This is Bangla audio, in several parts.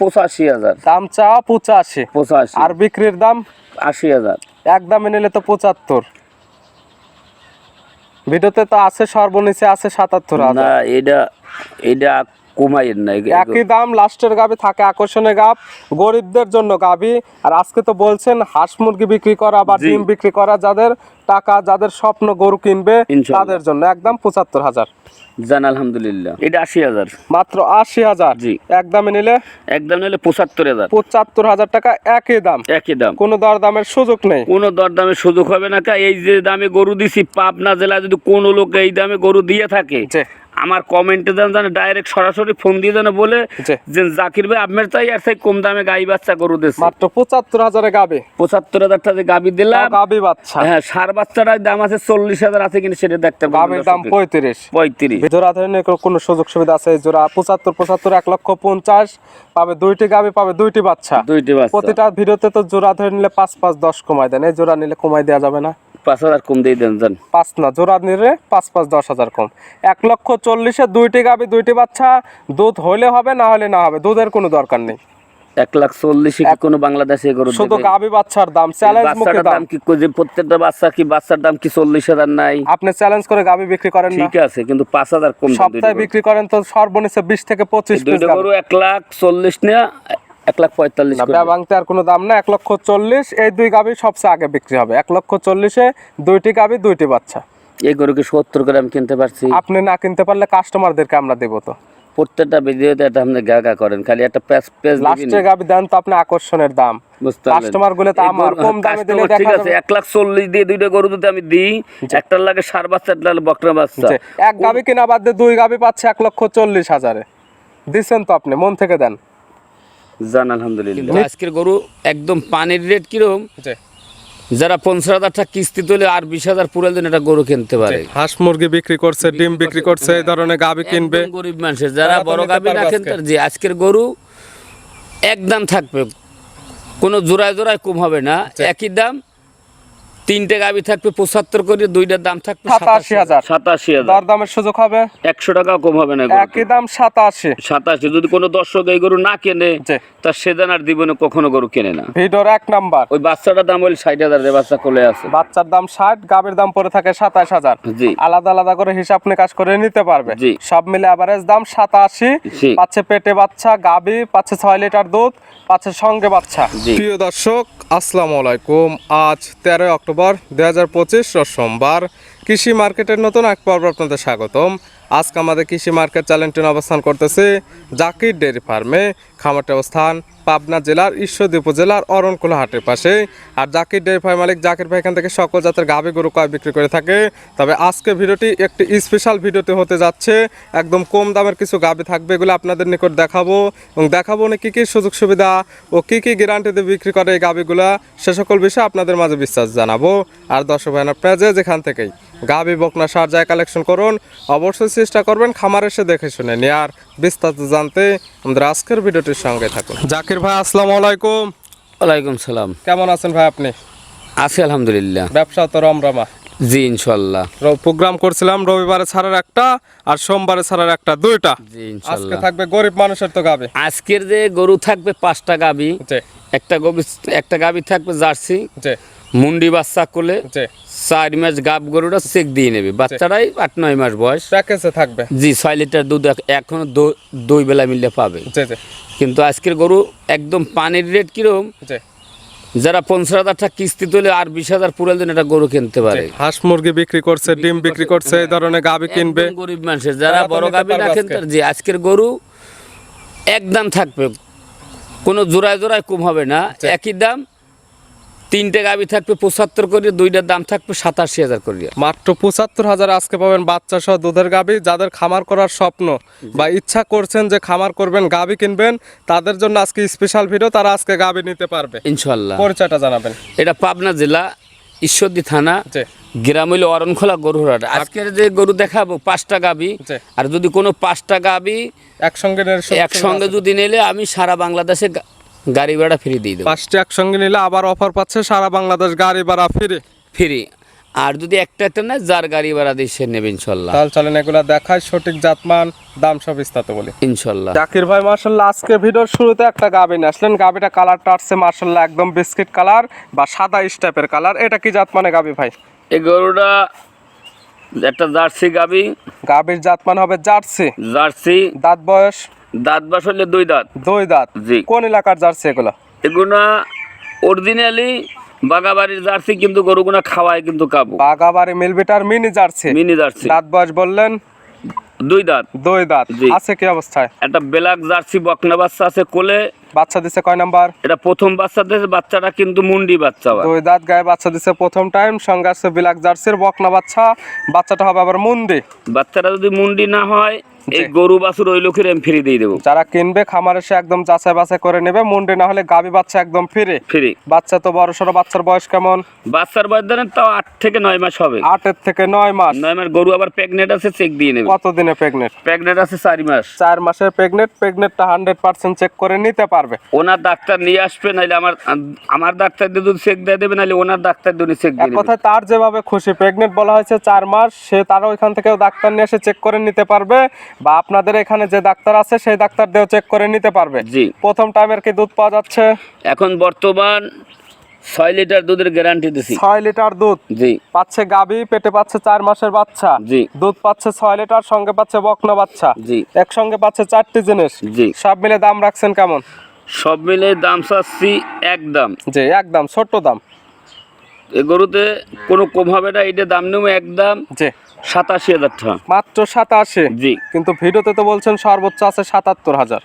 পঁচাশি হাজার। দাম চা পঁচাশি। পঁচাশি। আর বিক্রির দাম? আশি হাজার। এক দামে নিলে তো পঁচাত্তর। ভিডিওতে তো আছে সর্বনিচে আছে সাতাত্তর না হাজার এটা এটা কমাইয়ের না একই দাম লাস্টের গাবি থাকে গাব গরিবদের জন্য গাবি। আর আজকে তো বলছেন হাঁস মুরগি বিক্রি করা বা ডিম বিক্রি করা যাদের টাকা যাদের স্বপ্ন গরু কিনবে তাদের জন্য একদম পঁচাত্তর হাজার। জান আলহামদুলিল্লাহ। এটা আশি হাজার। মাত্র আশি হাজার। জি। এক দামে নিলে? একদম নিলে পঁচাত্তর হাজার। পঁচাত্তর হাজার টাকা একই দাম। একই দাম। কোনো দর দামের সুযোগ নেই। কোনো দরদামের সুযোগ হবে না কা এই যে দামে গরু দিছি পাবনা জেলায় যদি কোনো লোক এই দামে গরু দিয়ে থাকে। আমার কমেন্টে দেন জানে ডাইরেক্ট সরাসরি ফোন দিয়ে জানে বলে যে জাকির ভাই আপনার তাই আর তাই কম দামে গাই বাচ্চা গরু দিচ্ছে মাত্র পঁচাত্তর হাজারে গাবে। পঁচাত্তর হাজার টাকা গাবি দিলাম গাবি বাচ্চা। হ্যাঁ সার বাচ্চাটার দাম আছে চল্লিশ হাজার আছে কিন্তু সেটা দেখতে গাবির দাম। পঁয়ত্রিশ। পঁয়ত্রিশ। জোড়া ধরনের কোনো সুযোগ সুবিধা আছে জোড়া পঁচাত্তর পঁচাত্তর এক লক্ষ পঞ্চাশ। পাবে দুইটি গাবি পাবে দুইটি বাচ্চা। দুইটি বাচ্চা। প্রতিটা ভিডিওতে তো জোড়া ধরে নিলে পাঁচ পাঁচ দশ কমাই দেন এই জোড়া নিলে কমায় দেওয়া যাবে না। পাঁচ হাজার কম দিয়ে দেন জান। পাঁচ না জোড়া নিলে পাঁচ পাঁচ দশ হাজার কম। এক লক্ষ চল্লিশে দুইটি গাবি দুইটি বাচ্চা দুধ হইলে হবে না হলে না হবে দুধের কোনো দরকার নেই। এক লাখ চল্লিশে কি কোনো বাংলাদেশে গরু শুধু গাবি বাচ্চার দাম চ্যালেঞ্জ মুখে দাম। কি যে প্রত্যেকটা বাচ্চা কি বাচ্চার দাম কি চল্লিশ হাজার নাই? আপনি চ্যালেঞ্জ করে গাবি বিক্রি করেন ঠিক আছে কিন্তু পাঁচ হাজার কম সপ্তাহে বিক্রি করেন তো সর্বনিম্ন বিশ থেকে পঁচিশ গরু এক লাখ চল্লিশ নেয়া এক লাখ পঁয়তাল্লিশ ব্যবাংতে আর কোনো দাম না এক লক্ষ চল্লিশ এই দুই গাবি সবচেয়ে আগে বিক্রি হবে। এক লক্ষ চল্লিশে দুইটি গাবি দুইটি বাচ্চা। এই গরুকে সত্তর করে আমি কিনতে পারছি। আপনি না কিনতে পারলে কাস্টমারদেরকে আমরা দেবো তো। প্রত্যেকটা ভিডিওতে এটা আপনি গা গা করেন খালি একটা পেজ পেজ লাস্টে গাবি দেন তো আপনি আকর্ষণের দাম। কাস্টমারগুলো তো আমার কম দামে দিলে ঠিক আছে লাখ চল্লিশ দিয়ে দুইটা গরু যদি আমি দিই একটার লাগে সার বাচ্চা একটা বকরা বাচ্চা। এক গাবি কিনা বাদ দিয়ে দুই গাবি পাচ্ছে এক লক্ষ চল্লিশ হাজারে। দিচ্ছেন তো আপনি মন থেকে দেন। জান আলহামদুলিল্লাহ। আজকের গরু একদম পানির রেট কীরকম? যারা পঞ্চাশ হাজার টাকা কিস্তি তুলে আর বিশ হাজার পুরাল দিন একটা গরু কিনতে পারে। হাঁস মুরগি বিক্রি করছে ডিম বিক্রি করছে এই ধরনের গাবি কিনবে। গরিব মানুষের যারা বড় গাবি রাখেন তার যে আজকের গরু একদম থাকবে। কোনো জোড়ায় জোড়ায় কম হবে না। একই দাম তিনটে গাবি থাকবে পঁচাত্তর করে দুইটার দাম থাকবে সাতাশি হাজার। সাতাশি হাজার। দর দামের সুযোগ হবে? একশো টাকা কম হবে না একই দাম সাতাশি। সাতাশি। যদি কোনো দর্শক এই গরু না কেনে। তার সেদান আর জীবনে কখনো গরু কেনে না। ভিডিওর এক নাম্বার। ওই বাচ্চাটার দাম হল ষাট হাজার যে বাচ্চা কোলে আছে। বাচ্চার দাম ষাট গাবির দাম পড়ে থাকে সাতাশ হাজার। জি। আলাদা আলাদা করে হিসাব নিকাশ করে নিতে পারবে। জি। সব মিলে অ্যাভারেজ দাম সাতাশি। পাচ্ছে পেটে বাচ্চা গাবি পাচ্ছে ছয় লিটার দুধ পাচ্ছে সঙ্গে বাচ্চা। প্রিয় দর্শক আসসালামু আলাইকুম। আজ তেরোই অক্টোবর দুই হাজার পঁচিশ সোমবার। কৃষি মার্কেটের নতুন এক পর্ব আপনাদের স্বাগতম। আজকে আমাদের কৃষি মার্কেট চ্যানেলটি অবস্থান করতেছে জাকির ডেয়ারি ফার্মে। খামারটি অবস্থান পাবনা জেলার ঈশ্বরদী উপজেলার অরণকুলা হাটের পাশে। আর জাকির ডেয়ারি ফার্ম মালিক জাকির ভাই এখান থেকে সকল জাতের গাভী গরু কয় বিক্রি করে থাকে। তবে আজকে ভিডিওটি একটি স্পেশাল ভিডিওতে হতে যাচ্ছে। একদম কম দামের কিছু গাভী থাকবে এগুলো আপনাদের নিকট দেখাবো এবং দেখাবো না কী কী সুযোগ সুবিধা ও কী কী গ্যারান্টিতে বিক্রি করে এই গাভীগুলা। সে সকল বিষয়ে আপনাদের মাঝে বিশ্বাস জানাব। আর দর্শক ভাই আপনার যে যেখান থেকেই গাভী বকনা সার যায় কালেকশন করুন। অবশ্যই চেষ্টা করবেন খামার এসে দেখে শুনে নেয়ার বিস্তারিত জানতে আমাদের আজকের ভিডিওটির সঙ্গে থাকুন। জাকির ভাই আসসালামু আলাইকুম। ওয়ালাইকুম সালাম। কেমন আছেন ভাই আপনি? আছি আলহামদুলিল্লাহ। ব্যবসা তো রমরমা। জি ইনশাল্লাহ প্রোগ্রাম করছিলাম রবিবারে ছাড়ার একটা আর সোমবারে ছাড়ার একটা দুইটা। জি আজকে থাকবে গরিব মানুষের তো গাবে। আজকের যে গরু থাকবে পাঁচটা গাবি একটা গবি একটা গাবি থাকবে জার্সি মুন্ডি বাচ্চা কোলে চার মাস গাব গরুটা চেক দিয়ে নেবে। বাচ্চারাই আট নয় মাস বয়স। প্যাকেজে থাকবে। জি ছয় লিটার দুধ এখনও দুই বেলা মিললে পাবে। কিন্তু আজকের গরু একদম পানির রেট কীরকম যে যারা পঞ্চাশ হাজার টাকা কিস্তি তুলে আর বিশ হাজার পুরো দিন একটা গরু কিনতে পারে। হাঁস মুরগি বিক্রি করছে ডিম বিক্রি করছে এই ধরনের গাবি কিনবে। গরিব মানুষের যারা বড় গাবি না কিনতে যে আজকের গরু একদম থাকবে। কোনো জোড়ায় জোড়ায় কম হবে না একই দাম তিনটে গাবি থাকবে পঁচাত্তর করে দুইটার দাম থাকবে সাতাশি হাজার করে মাত্র পঁচাত্তর হাজার আজকে পাবেন বাচ্চা সহ দুধের গাবি যাদের খামার করার স্বপ্ন বা ইচ্ছা করছেন যে খামার করবেন গাবি কিনবেন তাদের জন্য আজকে স্পেশাল ভিডিও তারা আজকে গাবি নিতে পারবে। ইনশাল্লাহ পরিচয়টা জানাবেন। এটা পাবনা জেলা ঈশ্বরদী থানা গ্রাম হইল অরণখোলা গরুহাট। আজকের যে গরু দেখাবো পাঁচটা গাবি আর যদি কোনো পাঁচটা গাবি একসঙ্গে একসঙ্গে যদি নিলে আমি সারা বাংলাদেশে গাড়ি ভাড়া ফ্রি দিয়ে। দেবো। পাঁচটি একসঙ্গে নিলে আবার অফার পাচ্ছে সারা বাংলাদেশ গাড়ি ভাড়া ফিরে। ফ্রি। আর যদি একটা একটা না যার গাড়ি ভাড়া দিয়ে সে নেবে ইনশাল্লাহ। তাহলে চলেন এগুলা দেখায় সঠিক জাতমান দাম সব বিস্তারিত বলি। ইনশাল্লাহ। জাকির ভাই মার্শাল্লাহ আজকে ভিডিওর শুরুতে একটা গাবি নিয়ে আসলেন। গাবিটা কালারটা আসছে মার্শাল্লাহ একদম বিস্কিট কালার বা সাদা স্টাইপের কালার এটা কি জাত মানে গাবি ভাই? এই গরুটা একটা জার্সি গাবি। গাবির জাত মানে হবে জার্সি। জার্সি। দাঁত বয়স? দাঁত বাস হলে দুই দাঁত। দুই দাঁত? জি। কোন এলাকার জার্সি এগুলো? এগুলা অরিজিনালি বাগাবাড়ির জার্সি কিন্তু গরুগুনা খাওয়ায় কিন্তু কাবু। বাগাবাড়ি মিলবিটার মিনি জার্সি? Mini Jersey. দাঁত বয়স বললেন? দুই দাঁত। দুই দাঁত। আছে কি অবস্থায়? একটা ব্ল্যাক জার্সি বকনা বাচ্চা আছে কোলে। বাচ্চা দিছে কয় নাম্বার? এটা প্রথম বাচ্চাদের বাচ্চাটা কিন্তু মুন্ডি বাচ্চা। দুই দাঁত গায়ে বাচ্চা দিছে প্রথম টাইম সঙ্গে আছে বিলাক জার্সির বকনা বাচ্চা। বাচ্চাটা হবে আবার মুন্ডি। বাচ্চাটা যদি মুন্ডি না হয় এই গরু বাছুর ওই লোকের আমি ফ্রি দিয়ে দেবো। যারা কিনবে খামারে সে একদম যাচাই বাছাই করে নেবে মুন্ডি না হলে গাবি বাচ্চা একদম ফিরে। ফ্রি। বাচ্চা তো বড় সড়ো বাচ্চার বয়স কেমন? বাচ্চার বয়স ধরেন তাও আট থেকে নয় মাস হবে। আটের থেকে নয় মাস। নয় মাস গরু আবার প্রেগনেন্ট আছে চেক দিয়ে নেবে। কত দিনে প্রেগনেন্ট প্রেগনেন্ট আছে চার মাস। চার মাসের প্রেগনেন্ট প্রেগনেন্টটা হান্ড্রেড পার্সেন্ট চেক করে নিতে পারবে। ওনার ডাক্তার নিয়ে আসবে নাহলে আমার আমার ডাক্তার দিয়ে যদি চেক দিয়ে দেবে নাহলে ওনার ডাক্তার দিয়ে চেক দিয়ে দেবে কথায় তার যেভাবে খুশি প্রেগনেন্ট বলা হয়েছে চার মাস সে তারা ওইখান থেকেও ডাক্তার নিয়ে এসে চেক করে নিতে পারবে। বা আপনাদের এখানে যে ডাক্তার আছে সেই ডাক্তার দিয়েও চেক করে নিতে পারবে। জি। প্রথম টাইমের কি দুধ পাওয়া যাচ্ছে? এখন বর্তমান ছয় লিটার দুধের গ্যারান্টি দিছি। ছয় লিটার দুধ? জি। পাচ্ছে গাবি পেটে পাচ্ছে চার মাসের বাচ্চা। জি। দুধ পাচ্ছে ছয় লিটার সঙ্গে পাচ্ছে বকনা বাচ্চা। জি। একসঙ্গে পাচ্ছে চারটি জিনিস। জি। সব মিলে দাম রাখছেন কেমন? সব মিলে দাম চাচ্ছি একদম জি একদম ছোট্ট দাম। এ গরুতে কোনো কম হবে না এটা দাম নেব একদম জি। সাতাশি হাজার টাকা। মাত্র সাতাশি? জি। কিন্তু ভিডিওতে তো বলছেন সর্বোচ্চ আছে সাতাত্তর হাজার।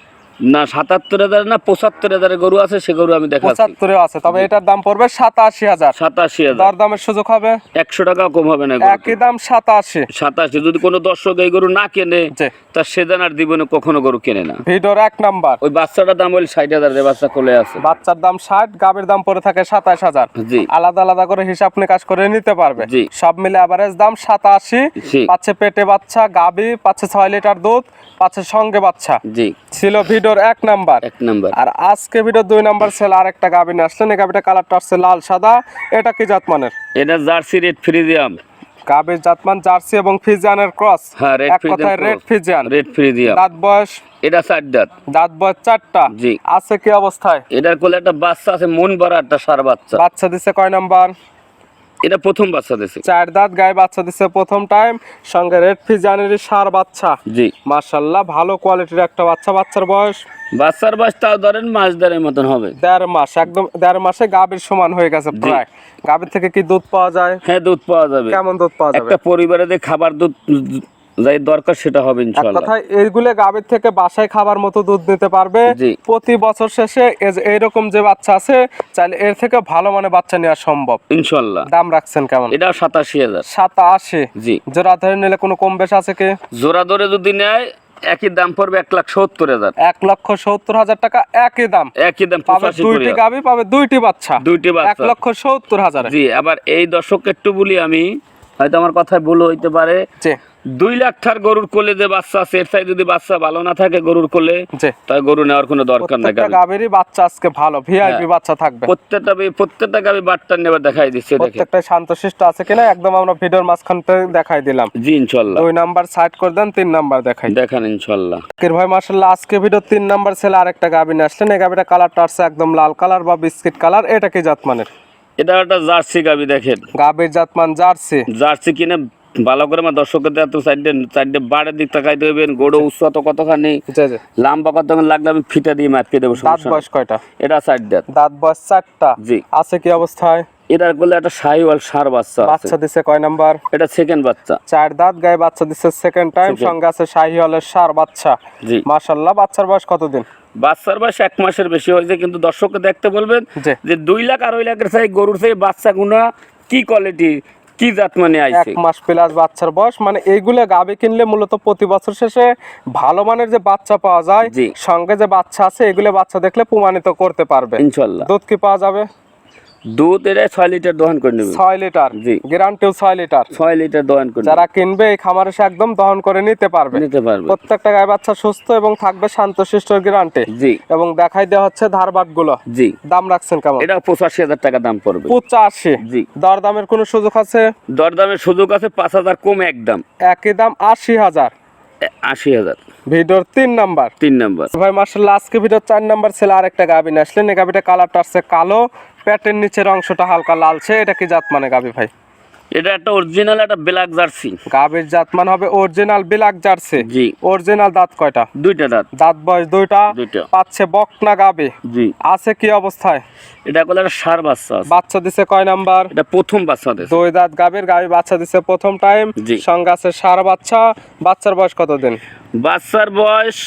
না সাতাত্তর হাজার না পঁচাত্তর হাজারের গরু আছে সে গরু আমি পঁচাত্তরে আছে তবে এটার দাম পড়বে সাতাশি হাজার। সাতাশি হাজার। দর দামের সুযোগ হবে? একশো টাকা কম হবে না একই দাম সাতাশি। সাতাশি যদি কোনো দর্শক এই গরু না কেনে জি। তা সে জীবনে কখনো গরু কেনে না। ভিডিওর এক নাম্বার। ওই বাচ্চাটার দাম হল ষাট হাজার বাচ্চা কোলে আছে। বাচ্চার দাম ষাট গাবের দাম পড়ে থাকে সাতাশ হাজার। জি। আলাদা আলাদা করে হিসাব নিকাশ করে নিতে পারবে। জি। সব মিলে অ্যাভারেজ দাম সাতাশি। পাচ্ছে পেটে বাচ্চা গাবি পাচ্ছে ছয় লিটার দুধ পাচ্ছে সঙ্গে বাচ্চা। জি। ছিল ভিডিওর এক নাম্বার। এক নাম্বার। আর আজকে ভিডিও দুই নাম্বার সেল আর একটা গাবি নিয়ে আসলেন। এই কালারটা আসছে লাল সাদা। এটা কি জাতমানের? এটা জার্সি রেড ফ্রিজিয়াম জাতমান জার্সি এবং ফিজিয়ানের ক্রস হ্যাঁ রেড কথায় রেড ফিজিয়ান রেড ফ্রিজিয়াম দাঁত বয়স? এটা চার দাঁত। দাঁত বয়স চারটা? জি। আছে কি অবস্থায়? এটার কোলে একটা বাচ্চা আছে মন ভরা একটা সার বাচ্চা। বাচ্চা দিছে কয় নাম্বার? এটা প্রথম বাচ্চা দিছে। চার দাঁত গায়ে বাচ্চা দিছে প্রথম টাইম সঙ্গে রেড ফিজানের সার বাচ্চা। জি। মার্শাল্লাহ ভালো কোয়ালিটির একটা বাচ্চা বাচ্চার বয়স বাচ্চার বয়স তাও ধরেন মাস দেড়ের মতন হবে। দেড় মাস একদম দেড় মাসে গাবির সমান হয়ে গেছে প্রায়। গাবির থেকে কি দুধ পাওয়া যায়? হ্যাঁ দুধ পাওয়া যাবে। কেমন দুধ পাওয়া যাবে? একটা পরিবারে যে খাবার দুধ যাই দরকার সেটা হবে এক ইনশাল্লাহ কথায় এইগুলো গাবির থেকে বাসায় খাবার মতো দুধ নিতে পারবে। প্রতি বছর শেষে এই যে এইরকম যে বাচ্চা আছে চাইলে এর থেকে ভালো মানে বাচ্চা নেওয়া সম্ভব। ইনশাল্লাহ দাম রাখছেন কেমন? সাতাশি হাজার। সাতাশি? জি। জোড়া ধরে নিলে কোনো কম বেশ আছে কি? জোড়া ধরে যদি নেয় একই দাম পড়বে এক লাখ সত্তর হাজার। এক লক্ষ সত্তর হাজার টাকা একই দাম। একই দাম পাবে দুইটি গাবি পাবে দুইটি বাচ্চা। দুইটি এক বাচ্চা লক্ষ সত্তর হাজার। জি আবার এই দর্শককে একটু বলি আমি হয়তো আমার কথায় ভুল হইতে পারে। দুই লাখ টার গরুর কোলে যে বাচ্চা আছে এর চাই যদি বাচ্চা ভালো না থাকে গরুর কোলে তাই গরু নেওয়ার কোনো দরকার নাই প্রত্যেকটা গাবিরই বাচ্চা আজকে ভালো ভিআইপি হ্যাঁ। বাচ্চা থাকবে। প্রত্যেকটা প্রত্যেকটা গাবি বাট্টার নেবার দেখাই দিচ্ছে দেখে প্রত্যেকটা শান্তশিষ্ট আছে কিনা একদম আমরা ভিডিওর মাঝখানতে দেখাই দিলাম। জি ইনশাল্লাহ। দুই নাম্বার সাইড করে দেন তিন নাম্বার দেখাই। দেখেন ইনশাল্লাহ। কির ভাই মার্শাল্লাহ আজকে ভিডিও তিন নাম্বার ছেলে আরেকটা গাবি নিয়ে আসলেন। এই গাবিটা কালারটা আসছে একদম লাল কালার বা বিস্কিট কালার এটা কি জাতমানের এটা একটা জার্সি গাবি দেখেন। গাবির জাতমান জার্সি। জার্সি কিনে ভালো করে আমার দর্শকদের এত সাইডে সাইডে বাড়ির দিক তাকাই দেবেন গোড়ো কতখানি লাম্বা লাগলে আমি ফিটা দিয়ে মাপিয়ে দেবো দাঁত বয়স কয়টা? এটা সাইড দাঁত। বয়স চারটা। জি। আছে কি অবস্থায়? এটার করলে একটা শাহিওয়াল সার বাচ্চা বাচ্চা দিছে কয় নাম্বার? এটা সেকেন্ড বাচ্চা। চার দাঁত গায়ে বাচ্চা দিছে সেকেন্ড টাইম সঙ্গে আছে শাহিওয়ালের সার বাচ্চা। জি। মাশাল্লাহ বাচ্চার বয়স কতদিন? বাচ্চার বয়স এক মাসের বেশি হয়েছে কিন্তু দর্শককে দেখতে বলবেন যে দুই লাখ আড়াই লাখের চাই গরুর চাই বাচ্চা গুনা কি কোয়ালিটি কি জাত মানে এক মাস প্লাস বাচ্চার বয়স মানে এইগুলো গাবে কিনলে মূলত প্রতি বছর শেষে ভালো মানের যে বাচ্চা পাওয়া যায়। সঙ্গে যে বাচ্চা আছে এগুলো বাচ্চা দেখলে প্রমাণিত করতে পারবে। ইনশাল্লাহ। দুধ কি পাওয়া যাবে? দুধ এটা ছয় লিটার দহন করে নেবে ছয় লিটার? জি। গ্যারান্টিও ছয় লিটার? ছয় লিটার দহন করে যারা কিনবে এই খামারে এসে একদম দহন করে নিতে পারবে। নিতে পারবে। প্রত্যেকটা গায়ে বাচ্চা সুস্থ এবং থাকবে শান্তশিষ্ট গ্যারান্টি। জি। এবং দেখাই দেওয়া হচ্ছে ধারবাটগুলো জি। দাম রাখছেন কেমন? এটা পঁচাশি হাজার টাকা দাম পড়বে। পঁচাশি? জি। দর দামের কোনো সুযোগ আছে? দরদামের সুযোগ আছে পাঁচ হাজার কম একদম। একই দাম আশি হাজার। আশি হাজার। ভিডিওর তিন নাম্বার। তিন নাম্বার। ভাই মার্শাল্লাহ আজকে ভিডিওর চার নাম্বার ছেলে আরেকটা গাবি নিয়ে আসলেন। এই গাভিটা কালারটা আসছে কালো। প্যাটের নিচের অংশটা হালকা লালছে। এটা কি জাত মানে গাভি ভাই? এটা একটা অরিজিনাল একটা ব্ল্যাক জার্সি গাবির জাত মান হবে অরিজিনাল বিলাক জার্সি জি। অরিজিনাল দাঁত কয়টা? দুইটা দাঁত। দাঁত বয়স দুইটা। দুইটা। পাচ্ছে বকনা গাবি জি। আছে কি অবস্থায়? এটা একটা সার বাচ্চা বাচ্চা দিছে কয় নাম্বার? এটা প্রথম বাচ্চা দেশ দুই দাঁত গাবির গাবি বাচ্চা দিছে প্রথম টাইম জি। সঙ্গে আছে সার বাচ্চা। বাচ্চার বয়স কতদিন? বাচ্চার বয়স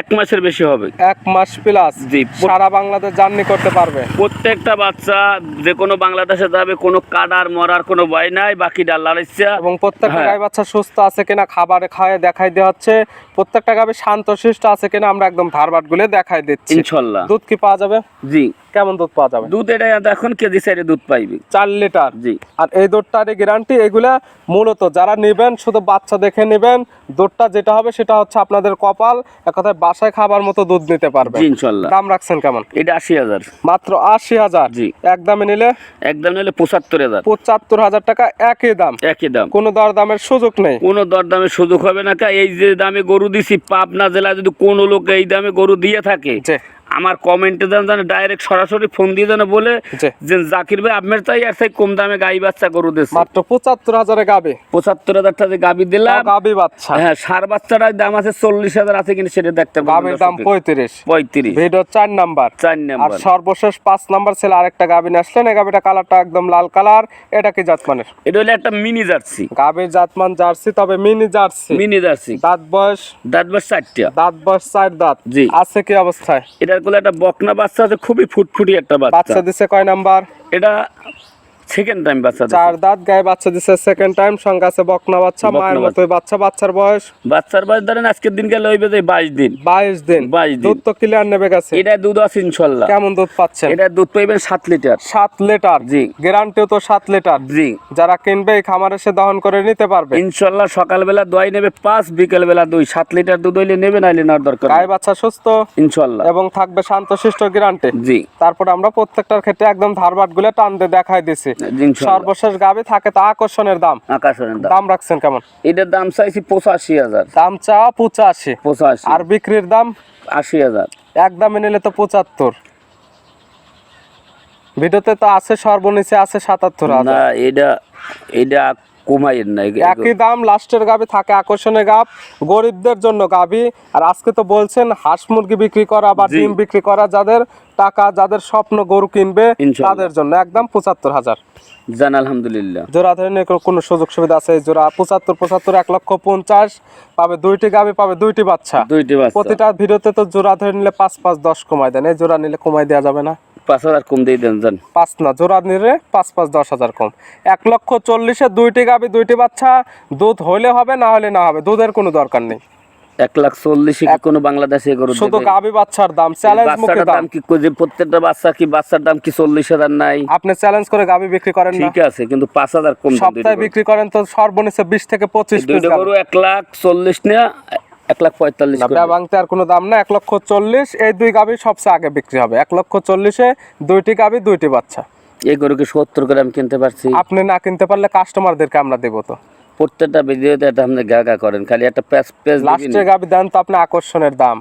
এক মাসের বেশি হবে। এক মাস প্লাস জি। সারা বাংলাদেশ জার্নি করতে পারবে। প্রত্যেকটা বাচ্চা যে কোনো বাংলাদেশে যাবে কোনো কাটার মরার কোনো ভয় নাই বাকি ডাল্লার ইচ্ছা। এবং প্রত্যেকটা হ্যাঁ। গাই বাচ্চা সুস্থ আছে কিনা খাবারে খাওয়ায় দেখাই দেওয়া হচ্ছে প্রত্যেকটা গাবি শান্ত শিষ্ট আছে কিনা আমরা একদম ধারবাটগুলো দেখাই দিচ্ছি। ইনশাল্লাহ। দুধ কি পাওয়া যাবে? জি। কেমন দুধ পাওয়া যাবে? দুধ এটা এখন কেজি সাইডে দুধ পাইবে। চার লিটার। জি। আর এই দুধটার গ্যারান্টি এগুলা মূলত যারা নেবেন শুধু বাচ্চা দেখে নেবেন দুধটা যেটা হবে সেটা হচ্ছে আপনাদের কপাল। এক কথায় বাসায় খাবার মতো দুধ নিতে পারবে ইনশাল্লাহ। দাম রাখছেন কেমন? এটা আশি হাজার। মাত্র আশি হাজার। জি। একদমে নিলে? একদম নিলে পঁচাত্তর হাজার। পঁচাত্তর হাজার টাকা একই দাম। একই দাম। কোনো দর দামের সুযোগ নেই। কোনো দরদামের সুযোগ হবে না কা। এই যে দামে গরু দিছি পাবনা জেলা যদি কোনো লোক এই দামে গরু দিয়ে থাকে আমার কমেন্টে দেন জানে ডাইরেক্ট সরাসরি ফোন দিয়ে জানে বলে যে জাকির ভাই আপনার তাই আর তাই কম দামে গাই বাচ্চা গরু দিচ্ছে মাত্র পঁচাত্তর হাজারে গাবে। পঁচাত্তর হাজার টাকা গাবি দিলাম গাবি বাচ্চা। হ্যাঁ সার বাচ্চাটার দাম আছে চল্লিশ হাজার আছে কিন্তু সেটা দেখতে গাবির দাম। পঁয়ত্রিশ। পঁয়ত্রিশ। ভিডিও চার নাম্বার। চার আর নাম্বার সর্বশেষ পাঁচ নাম্বার ছেলে আরেকটা গাবিন আসলেন এই গাবিটা কালারটা একদম লাল কালার এটা কি জাতমানের? এটা হলো একটা মিনি জার্সি। গাবির জাতমান জার্সি তবে মিনি জার্সি। Mini Jersey. দাঁত বয়স দাঁত বাস চারটা দাঁত বয়স চার দাঁত। জি। আছে কি অবস্থায়? এটার কোলে একটা বকনা বাচ্চা আছে খুবই ফুটফুটি একটা বাচ্চা। বাচ্চা দিছে কয় নাম্বার? এটা সেকেন্ড টাইম বাচ্চা। চার দাঁত গায়ে বাচ্চা দিছে সেকেন্ড টাইম সঙ্গে আছে বকনা বাচ্চা মায়ের মতোই বাচ্চা বাচ্চার বয়স বাচ্চার বয়স ধরেন আজকের দিন গেলে হইবে যে বাইশ দিন। বাইশ দিন। 22 দিন। দুধ তো ক্লিয়ার নেবে গেছে। এটা দুধ আছে ইনশাল্লাহ। কেমন দুধ পাচ্ছেন? এটা দুধ পাইবেন সাত লিটার। সাত লিটার? জি। গ্যারান্টিও তো সাত লিটার। জি। যারা কিনবে এই খামার এসে দহন করে নিতে পারবে। ইনশাল্লাহ সকালবেলা দোয়াই নেবে পাঁচ বিকেলবেলা দুই। সাত লিটার দুধ হইলে নেবে নাইলে নেওয়ার দরকার। গায়ে বাচ্চা সুস্থ। ইনশাল্লাহ। এবং থাকবে শান্তশিষ্ট গ্যারান্টি। জি। তারপর আমরা প্রত্যেকটার ক্ষেত্রে একদম ধারবাটগুলো টান দিয়ে দেখাই দিছি। সর্বশেষ গাবে থাকে তো আকর্ষণের দাম। আকর্ষণের দাম। দাম রাখছেন কেমন? এটার দাম চাইছি পঁচাশি হাজার। দাম চা পঁচাশি। পঁচাশি। আর বিক্রির দাম? আশি হাজার। এক দামে নিলে তো পঁচাত্তর। ভিডিওতে তো আছে সর্বনিচে আছে সাতাত্তর হাজার। এটা এটা কমাইয়ের না একই দাম লাস্টের গাবি থাকে গাব গরিবদের জন্য গাবি। আর আজকে তো বলছেন হাঁস মুরগি বিক্রি করা বা ডিম বিক্রি করা যাদের টাকা যাদের স্বপ্ন গরু কিনবে তাদের জন্য একদম পঁচাত্তর হাজার। জান আলহামদুলিল্লাহ। জোড়া ধরে কোনো সুযোগ সুবিধা আছে জোড়া পঁচাত্তর পঁচাত্তর এক লক্ষ পঞ্চাশ পাবে দুইটি গাবি পাবে দুইটি বাচ্চা। দুইটি বাচ্চা। প্রতিটা ভিডিওতে তো জোড়া ধরে নিলে পাঁচ পাঁচ দশ কমাই দেন এই জোড়া নিলে কমাই দেওয়া যাবে না। পাঁচ হাজার কম দিয়ে দেন জান পাঁচ না জোড়া নিলে পাঁচ পাঁচ দশ হাজার কম। এক লক্ষ চল্লিশে দুইটি গাবি দুইটি বাচ্চা দুধ হবে না হলে না হবে দুধের কোনো দরকার নেই। এক লাখ চল্লিশে কি কোনো বাংলাদেশে গরু শুধু গাবি বাচ্চার দাম চ্যালেঞ্জ মুখে দাম। কি যে প্রত্যেকটা বাচ্চা কি বাচ্চার দাম কি চল্লিশ হাজার নাই? আপনি চ্যালেঞ্জ করে গাবি বিক্রি করেন ঠিক আছে কিন্তু পাঁচ হাজার কম সপ্তাহে বিক্রি করেন তো সর্বনিম্ন বিশ থেকে পঁচিশ গরু এক লাখ চল্লিশ নেয়া এক লাখ পঁয়তাল্লিশ ভাঙতে আর কোনো দাম না এক লক্ষ চল্লিশ। এই দুই গাবি সবচেয়ে আগে বিক্রি হবে। এক লক্ষ চল্লিশে দুইটি গাবি দুইটি বাচ্চা। এই গরুকে সত্তর করে আমি কিনতে পারছি। আপনি না কিনতে পারলে কাস্টমারদেরকে আমরা দেবো তো। প্রত্যেকটা ভিডিওতে এটা আপনি গা গা করেন খালি একটা প্যাচ প্যাচ লাস্টে গাবি দেন তো আপনি আকর্ষণের দাম।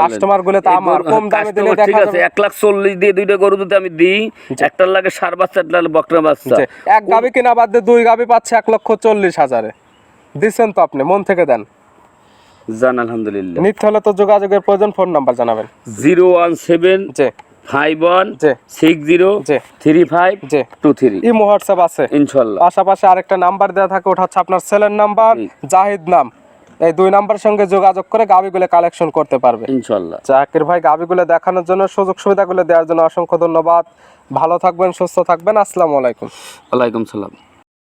কাস্টমারগুলো তো আমার কম দামে দিলে customer ঠিক দেখা আছে যাবে। এক লাখ চল্লিশ দিয়ে দুইটা গরু যদি আমি দিই একটার লাগে সার বাচ্চা একটা বকরা বাচ্চা। এক গাবি কিনা বাদ দিয়ে দুই গাবি পাচ্ছে এক লক্ষ চল্লিশ হাজারে। দিচ্ছেন তো আপনি মন থেকে দেন। জান আলহামদুলিল্লাহ। নিত্য হলে তো যোগাযোগের প্রয়োজন ফোন নাম্বার জানাবেন। Zero one seven five one six zero three five two three. Imo WhatsApp আছে। ইনশাল্লাহ পাশাপাশি আরেকটা নাম্বার দেওয়া থাকে ওটা হচ্ছে আপনার সেলের নাম্বার জাহিদ নাম। এই দুই নাম্বারের সঙ্গে যোগাযোগ করে গাবিগুলো কালেকশন করতে পারবে। ইনশাল্লাহ জাকির ভাই গাবিগুলো দেখানোর জন্য সুযোগ সুবিধাগুলো দেওয়ার জন্য অসংখ্য ধন্যবাদ। ভালো থাকবেন সুস্থ থাকবেন। আসসালামু আলাইকুম। ওয়ালাইকুম সালাম।